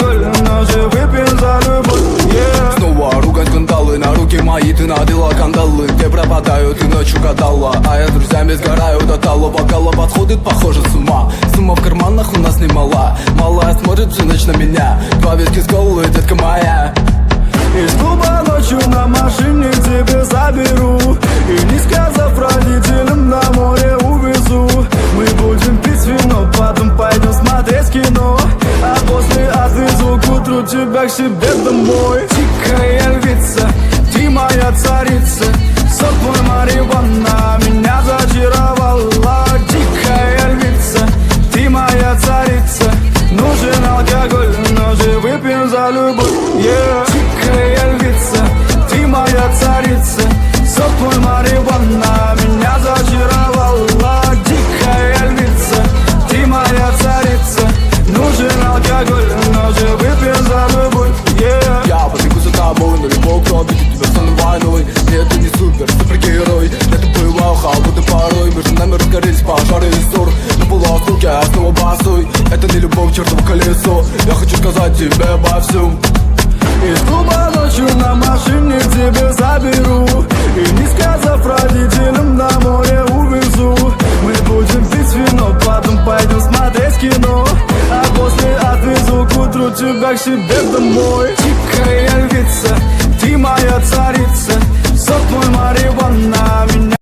алкоголь Ножи выпьем за любовь yeah. Снова ругань, кандалы На руки мои ты надела кандалы Где пропадают, ты ночью катала А я с друзьями сгораю до талого Бокала подходит, похоже, с ума. Сумма в карманах у нас немало, Малая смотрит всю ночь на меня Два виски с колы, детка моя. Тебя к себе домой. Дикая львица, ты моя царица. Сок мой марихуана меня зачаровала. Дикая львица, ты моя царица. Нужен алкоголь, но же выпьем за любовь. Yeah. Порой Между нами разгорелись пожары и ссор. На полуосколке я снова босой Это не любовь, чертово колесо Я хочу сказать тебе обо всем. Из клуба ночью на машине к тебе заберу. И не сказав родителям на море увезу. Мы будем пить вино, потом пойдем смотреть кино. А после отвезу к утру тебя к себе домой. Дикая львица,